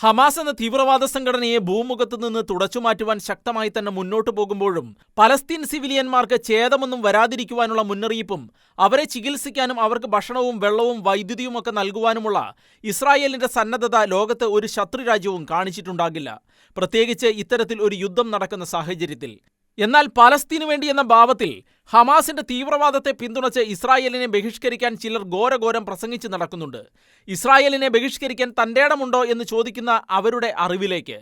Hamas എന്ന തീവ്രവാദ സംഘടനയെ ഭൂമുഖത്ത് നിന്ന് തുടച്ചുമാറ്റുവാൻ ശക്തമായി തന്നെ മുന്നോട്ടു പോകുമ്പോഴും പലസ്തീൻ സിവിലിയന്മാർക്ക് ഛേദമൊന്നും വരാതിരിക്കുവാനുള്ള മുന്നറിയിപ്പും അവരെ ചികിത്സിക്കാനും അവർക്ക് ഭക്ഷണവും വെള്ളവും വൈദ്യുതിയും ഒക്കെ നൽകുവാനുമുള്ള ഇസ്രായേലിന്റെ സന്നദ്ധത ലോകത്ത് ഒരു ശത്രുരാജ്യവും കാണിച്ചിട്ടുണ്ടാകില്ല. പ്രത്യേകിച്ച് ഇത്തരത്തിൽ ഒരു യുദ്ധം നടക്കുന്ന സാഹചര്യത്തിൽ. എന്നാൽ പലസ്തീനു വേണ്ടി എന്ന ഭാവത്തിൽ ഹമാസിന്റെ തീവ്രവാദത്തെ പിന്തുണച്ച് ഇസ്രായേലിനെ ബഹിഷ്കരിക്കാൻ ചിലർ ഘോരഘോരം പ്രസംഗിച്ച് നടക്കുന്നുണ്ട്. ഇസ്രായേലിനെ ബഹിഷ്കരിക്കാൻ തന്റേടമുണ്ടോ എന്ന് ചോദിക്കുന്ന അവരുടെ അറിവിലേക്ക്.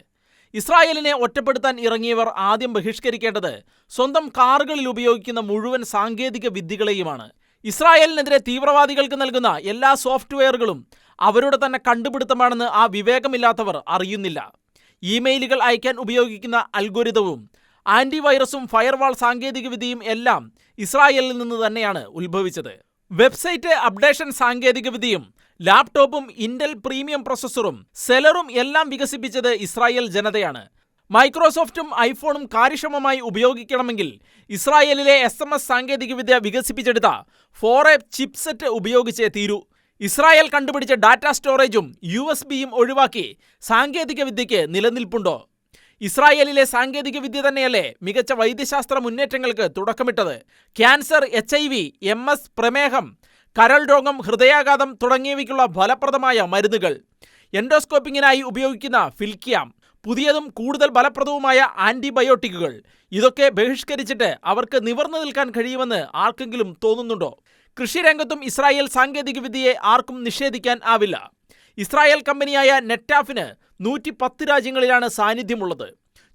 ഇസ്രായേലിനെ ഒറ്റപ്പെടുത്താൻ ഇറങ്ങിയവർ ആദ്യം ബഹിഷ്കരിക്കേണ്ടത് സ്വന്തം കാറുകളിൽ ഉപയോഗിക്കുന്ന മുഴുവൻ സാങ്കേതിക വിദ്യകളെയുമാണ്. ഇസ്രായേലിനെതിരെ തീവ്രവാദികൾക്ക് നൽകുന്ന എല്ലാ സോഫ്റ്റ്വെയറുകളും അവരുടെ തന്നെ കണ്ടുപിടുത്തമാണെന്ന് ആ വിവേകമില്ലാത്തവർ അറിയുന്നില്ല. ഇമെയിലുകൾ അയക്കാൻ ഉപയോഗിക്കുന്ന അൽഗോരിതവും ആന്റിവൈറസും ഫയർവാൾ സാങ്കേതികവിദ്യയും എല്ലാം ഇസ്രായേലിൽ നിന്ന് തന്നെയാണ് ഉത്ഭവിച്ചത്. വെബ്സൈറ്റ് അപ്ഡേഷൻ സാങ്കേതികവിദ്യയും ലാപ്ടോപ്പും ഇന്റൽ പ്രീമിയം പ്രൊസസ്സറും സെലറും എല്ലാം വികസിപ്പിച്ചത് ഇസ്രായേൽ ജനതയാണ്. മൈക്രോസോഫ്റ്റും ഐഫോണും കാര്യക്ഷമമായി ഉപയോഗിക്കണമെങ്കിൽ ഇസ്രായേലിലെ എസ് എം എസ് സാങ്കേതികവിദ്യ വികസിപ്പിച്ചെടുത്ത എ ചിപ്സെറ്റ് ഉപയോഗിച്ചേ തീരൂ. ഇസ്രായേൽ കണ്ടുപിടിച്ച ഡാറ്റ സ്റ്റോറേജും യു എസ് ബിയും ഒഴിവാക്കി സാങ്കേതികവിദ്യയ്ക്ക് നിലനിൽപ്പുണ്ടോ? ഇസ്രായേലിലെ സാങ്കേതിക വിദ്യ തന്നെയല്ലേ മികച്ച വൈദ്യശാസ്ത്ര മുന്നേറ്റങ്ങൾക്ക് തുടക്കമിട്ടത്. Cancer H I V M S പ്രമേഹം കരൾ രോഗം ഹൃദയാഘാതം തുടങ്ങിയവയ്ക്കുള്ള ഫലപ്രദമായ മരുന്നുകൾ. എൻഡോസ്കോപ്പിങ്ങിനായി ഉപയോഗിക്കുന്ന ഫിൽക്കിയാം പുതിയതും കൂടുതൽ ഫലപ്രദവുമായ ആന്റിബയോട്ടിക്കുകൾ. ഇതൊക്കെ ബഹിഷ്കരിച്ചിട്ട് അവർക്ക് നിവർന്നു നിൽക്കാൻ കഴിയുമെന്ന് ആർക്കെങ്കിലും തോന്നുന്നുണ്ടോ? കൃഷിരംഗത്തും ഇസ്രായേൽ സാങ്കേതികവിദ്യയെ ആർക്കും നിഷേധിക്കാൻ ആവില്ല. ഇസ്രായേൽ കമ്പനിയായ നെറ്റാഫിന് നൂറ്റി പത്ത് രാജ്യങ്ങളിലാണ് സാന്നിധ്യമുള്ളത്.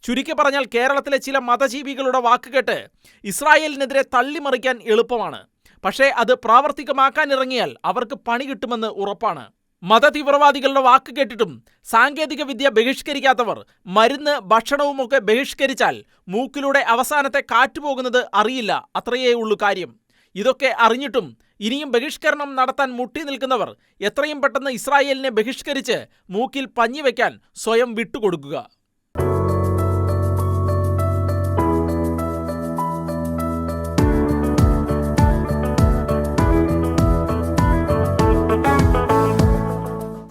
ചുരുക്കി പറഞ്ഞാൽ കേരളത്തിലെ ചില മതജീവികളുടെ വാക്കുകേട്ട് ഇസ്രായേലിനെതിരെ തള്ളിമറിക്കാൻ എളുപ്പമാണ്. പക്ഷേ അത് പ്രാവർത്തികമാക്കാൻ ഇറങ്ങിയാൽ അവർക്ക് പണി കിട്ടുമെന്ന് ഉറപ്പാണ്. മതതീവ്രവാദികളുടെ വാക്ക് കേട്ടിട്ടും സാങ്കേതിക വിദ്യ ബഹിഷ്കരിക്കാത്തവർ മരുന്ന് ഭക്ഷണവുമൊക്കെ ബഹിഷ്കരിച്ചാൽ മൂക്കിലൂടെ അവസാനത്തെ കാറ്റുപോകുന്നത് അറിയില്ല. അത്രയേ ഉള്ളൂ കാര്യം. ഇതൊക്കെ അറിഞ്ഞിട്ടും ഇനിയും ബഹിഷ്കരണം നടത്താൻ മുട്ടി നിൽക്കുന്നവർ എത്രയും പെട്ടെന്ന് ഇസ്രായേലിനെ ബഹിഷ്കരിച്ച് മൂക്കിൽ പഞ്ഞിവെക്കാൻ സ്വയം വിട്ടുകൊടുക്കുക.